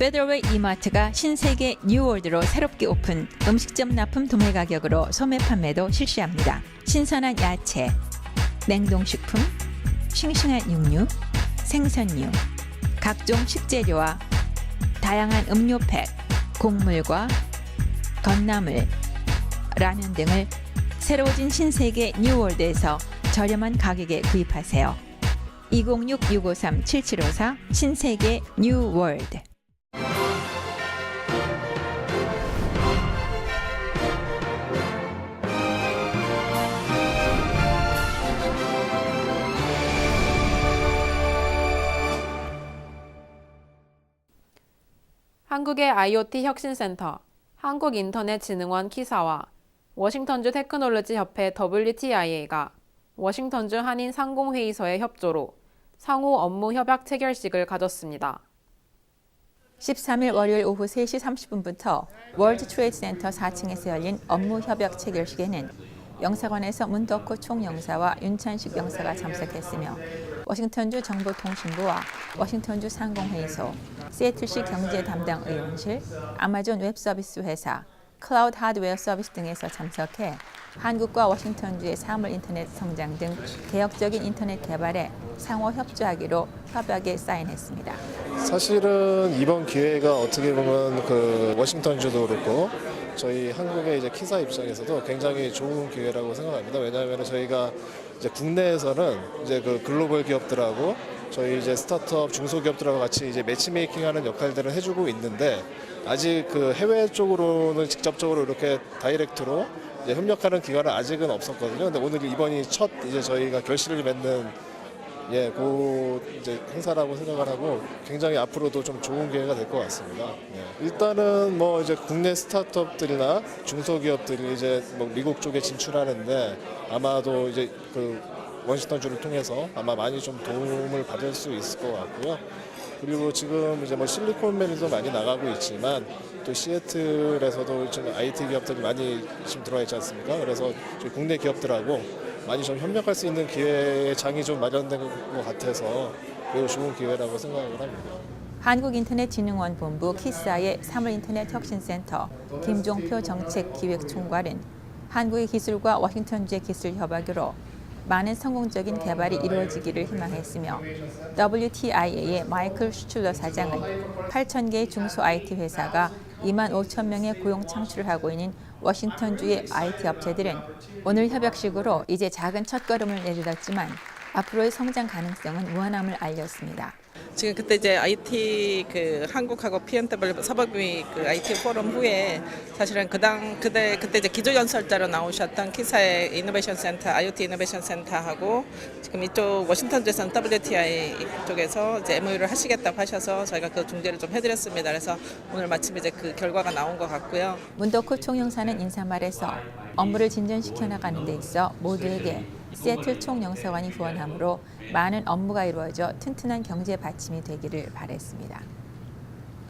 페더웨이 이마트가 신세계 뉴월드로 새롭게 오픈 음식점 납품 도매 가격으로 소매 판매도 실시합니다. 신선한 야채, 냉동식품, 싱싱한 육류, 생선류, 각종 식재료와 다양한 음료팩, 곡물과 건나물, 라면 등을 새로워진 신세계 뉴월드에서 저렴한 가격에 구입하세요. 206-653-7754 신세계 뉴월드 한국의 IoT 혁신센터, 한국인터넷진흥원 키사와 워싱턴주 테크놀로지 협회 WTIA가 워싱턴주 한인 상공회의소의 협조로 상호 업무 협약 체결식을 가졌습니다. 13일 월요일 오후 3시 30분부터 월드 트레이드 센터 4층에서 열린 업무 협약 체결식에는 영사관에서 문덕호 총영사와 윤찬식 영사가 참석했으며 워싱턴주 정보통신부와 워싱턴주 상공회의소, 시애틀시 경제 담당 의원실, 아마존 웹서비스 회사, 클라우드 하드웨어 서비스 등에서 참석해 한국과 워싱턴주의 사물 인터넷 성장 등 개혁적인 인터넷 개발에 상호 협조하기로 협약에 사인했습니다. 사실은 이번 기회가 어떻게 보면 그 워싱턴주도 그렇고 저희 한국의 이제 키사 입장에서도 굉장히 좋은 기회라고 생각합니다. 왜냐하면 저희가 이제 국내에서는 이제 그 글로벌 기업들하고 저희 이제 스타트업 중소기업들하고 같이 이제 매치메이킹하는 역할들을 해주고 있는데 아직 그 해외 쪽으로는 직접적으로 이렇게 다이렉트로 이제 협력하는 기관은 아직은 없었거든요. 근데 오늘 이번이 첫 이제 저희가 결실을 맺는 예, 그 이제 행사라고 생각을 하고 굉장히 앞으로도 좀 좋은 기회가 될 것 같습니다. 예. 일단은 뭐 이제 국내 스타트업들이나 중소기업들이 이제 뭐 미국 쪽에 진출하는데 아마도 이제 그 워싱턴 주를 통해서 아마 많이 좀 도움을 받을 수 있을 것 같고요. 그리고 지금 이제 뭐 실리콘밸리도 많이 나가고 있지만 또 시애틀에서도 지금 IT 기업들이 많이 지금 들어와 있지 않습니까? 그래서 국내 기업들하고 많이 좀 협력할 수 있는 기회의 장이 좀 마련된 것 같아서 매우 좋은 기회라고 생각을 합니다. 한국인터넷진흥원 본부 키사의 사물인터넷 혁신센터 김종표 정책기획총괄은 한국의 기술과 워싱턴주의 기술 협약으로 많은 성공적인 개발이 이루어지기를 희망했으며 WTIA의 마이클 슈출러 사장은 8천 개의 중소 IT 회사가 2만 5천 명의 고용 창출을 하고 있는 워싱턴주의 IT 업체들은 오늘 협약식으로 이제 작은 첫걸음을 내딛었지만 앞으로의 성장 가능성은 무한함을 알렸습니다. 지금 그때 이제 IT 그 한국하고 PNW 서버비 그 IT 포럼 후에 사실은 그당 그때 그때 이제 기조 연설자로 나오셨던 키사의 이노베이션 센터 IoT 이노베이션 센터하고 지금 이쪽 워싱턴주에서는 WTI 쪽에서 이제 MOU를 하시겠다고 하셔서 저희가 그 중재를 좀 해드렸습니다. 그래서 오늘 마침 이제 그 결과가 나온 것 같고요. 문덕호 총영사는 인사말에서 업무를 진전시켜 나가는 데 있어 모두에게 시애틀 총영사관이 후원함으로 많은 업무가 이루어져 튼튼한 경제 받침이 되기를 바랬습니다.